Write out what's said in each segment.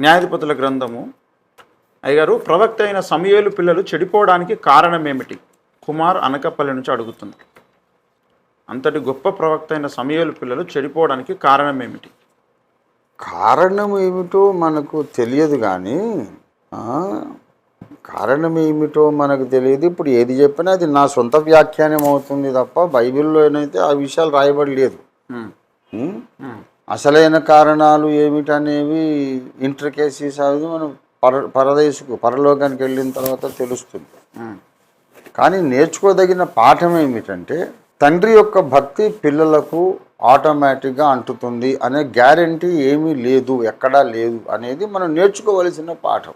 న్యాయాధిపతుల గ్రంథము. అయ్యగారు ప్రవక్త అయిన సమయలు పిల్లలు చెడిపోవడానికి కారణం ఏమిటి కుమార్ అనకపల్లి నుంచి అడుగుతున్నారు అంతటి గొప్ప ప్రవక్త అయిన సమయలు పిల్లలు చెడిపోవడానికి కారణం ఏమిటి కారణం ఏమిటో మనకు తెలియదు కానీ కారణం ఏమిటో మనకు తెలియదు. ఇప్పుడు ఏది చెప్పినా అది నా సొంత వ్యాఖ్యానం అవుతుంది తప్ప బైబిల్లోనైతే ఆ విషయాలు రాయబడి లేదు అసలైన కారణాలు ఏమిటనేవి ఇంటర్కేసీస్ అది మనం పర పరదేశకు పరలోకానికి వెళ్ళిన తర్వాత తెలుస్తుంది. కానీ నేర్చుకోదగిన పాఠం ఏమిటంటే తండ్రి యొక్క భక్తి పిల్లలకు ఆటోమేటిక్గా అంటుతుంది అనే గ్యారంటీ ఏమీ లేదు ఎక్కడా లేదు అనేది మనం నేర్చుకోవలసిన పాఠం.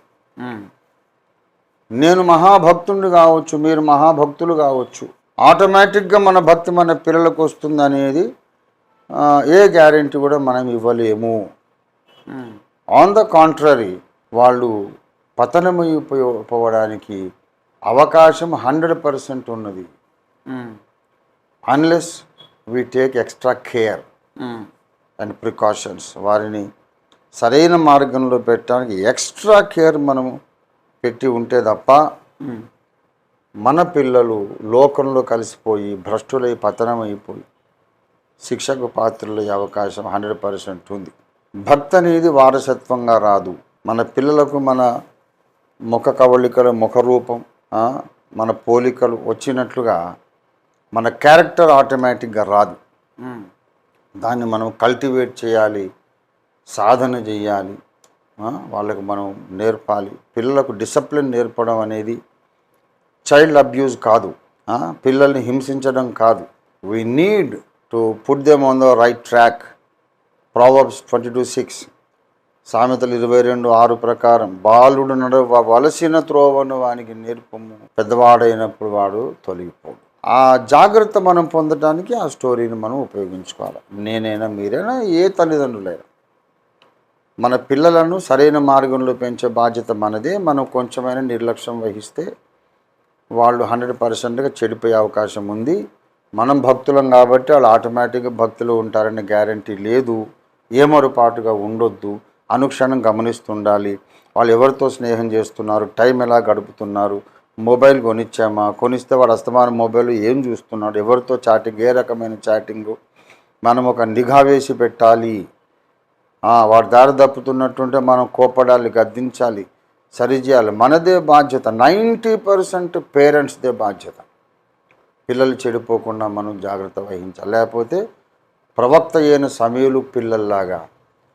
నేను మహాభక్తుడిని కావచ్చు మీరు మహాభక్తులు కావచ్చు ఆటోమేటిక్గా మన భక్తి మన పిల్లలకు వస్తుంది అనేది ఏ గ్యారంటీ కూడా మనం ఇవ్వలేము. ఆన్ ద కాంట్రరీ వాళ్ళు పతనమైపోవడానికి అవకాశం హండ్రెడ్ పర్సెంట్ ఉన్నది. Unless we take extra care and precautions వారిని సరైన మార్గంలో పెట్టడానికి ఎక్స్ట్రా కేర్ మనము పెట్టి ఉంటే తప్ప మన పిల్లలు లోకంలో కలిసిపోయి భ్రష్టులై పతనమైపోయి శిక్షకు పాత్రలయ్యే అవకాశం హండ్రెడ్ పర్సెంట్ ఉంది. భక్తి అనేది వారసత్వంగా రాదు. మన పిల్లలకు మన ముఖ కవళికలు ముఖ రూపం మన పోలికలు వచ్చినట్లుగా మన క్యారెక్టర్ ఆటోమేటిక్గా రాదు. దాన్ని మనం కల్టివేట్ చేయాలి సాధన చేయాలి వాళ్ళకు మనం నేర్పాలి. పిల్లలకు డిసిప్లిన్ నేర్పడం అనేది చైల్డ్ అబ్యూజ్ కాదు. పిల్లల్ని హింసించడం కాదు. We need to put them on the right track. Proverbs twenty two six. సామెతలు ఇరవై రెండు ఆరు ప్రకారం బాలుడు నడ వలసిన త్రోవను వానికి నేర్పము. పెద్దవాడైనప్పుడు వాడు తొలగిపోడు. ఆ జాగ్రత్త మనం పొందడానికి ఆ స్టోరీని మనం ఉపయోగించుకోవాలి. నేనైనా మీరైనా ఏ తల్లిదండ్రులైనా. మన పిల్లలను సరైన మార్గంలో పెంచే బాధ్యత మనదే. మనం కొంచెమైనా నిర్లక్ష్యం వహిస్తే వాళ్ళు హండ్రెడ్ పర్సెంట్గా చెడిపోయే అవకాశం ఉంది. మనం భక్తులం కాబట్టి వాళ్ళు ఆటోమేటిక్గా భక్తులు ఉంటారనే గ్యారంటీ లేదు. ఏమరుపాటుగా ఉండొద్దు. అనుక్షణం గమనిస్తుండాలి. వాళ్ళు ఎవరితో స్నేహం చేస్తున్నారు? టైం ఎలా గడుపుతున్నారు? మొబైల్ కొనిచ్చామా? కొనిస్తే వాడు అస్తమానం మొబైల్ ఏం చూస్తున్నాడు? ఎవరితో చాటింగ్? ఏ రకమైన చాటింగ్? మనం ఒక నిఘా వేసి పెట్టాలి. వాడు దారి తప్పుతున్నట్టుంటే మనం కోపడాలి గద్దించాలి సరిచేయాలి. మనదే బాధ్యత. నైంటీ పర్సెంట్ పేరెంట్స్దే బాధ్యత. పిల్లలు చెడిపోకుండా మనం జాగ్రత్త వహించాలి. లేకపోతే ప్రవక్త అయిన సమయలు పిల్లల్లాగా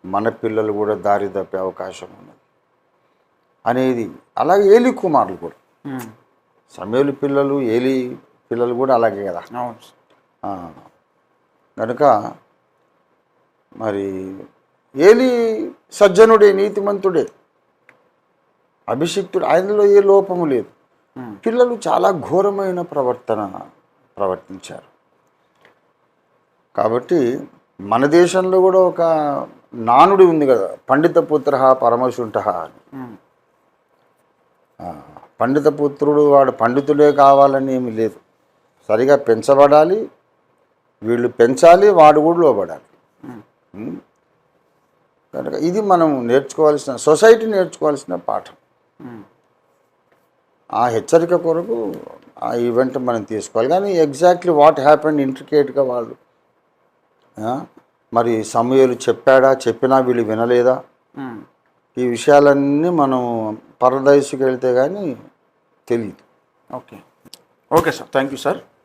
మన పిల్లలు కూడా దారి తప్పే అవకాశం ఉన్నది. అనేది అలాగే ఏలి కుమారులు కూడా. సమయలు పిల్లలు ఏలి పిల్లలు కూడా అలాగే కదా. కనుక మరి ఏలి సజ్జనుడే నీతిమంతుడే. అభిషిక్తుడు ఆయనలో ఏ లోపము లేదు. పిల్లలు చాలా ఘోరమైన ప్రవర్తన. ప్రవర్తించారు. కాబట్టి మన దేశంలో కూడా ఒక నానుడి ఉంది కదా పండిత పుత్ర పరమశుంఠ అని. పండిత పుత్రుడు వాడు పండితుడే కావాలని ఏమి లేదు. సరిగా పెంచబడాలి వీళ్ళు పెంచాలి వాడు కూడా లోబడాలి? కనుక ఇది మనం నేర్చుకోవాల్సిన సొసైటీ నేర్చుకోవాల్సిన పాఠం. ఆ హెచ్చరిక కొరకు ఆ ఈవెంట్ మనం తీసుకోవాలి. కానీ ఎగ్జాక్ట్లీ వాట్ హ్యాపెండ్ ఇంట్రికేట్గా వాళ్ళు? మరి సమయాలు చెప్పాడా చెప్పినా వీళ్ళు వినలేదా. ఈ విషయాలన్నీ మనం పరదయసుకు వెళ్తే కానీ తెలియదు okay. Okay sir. Thank you sir.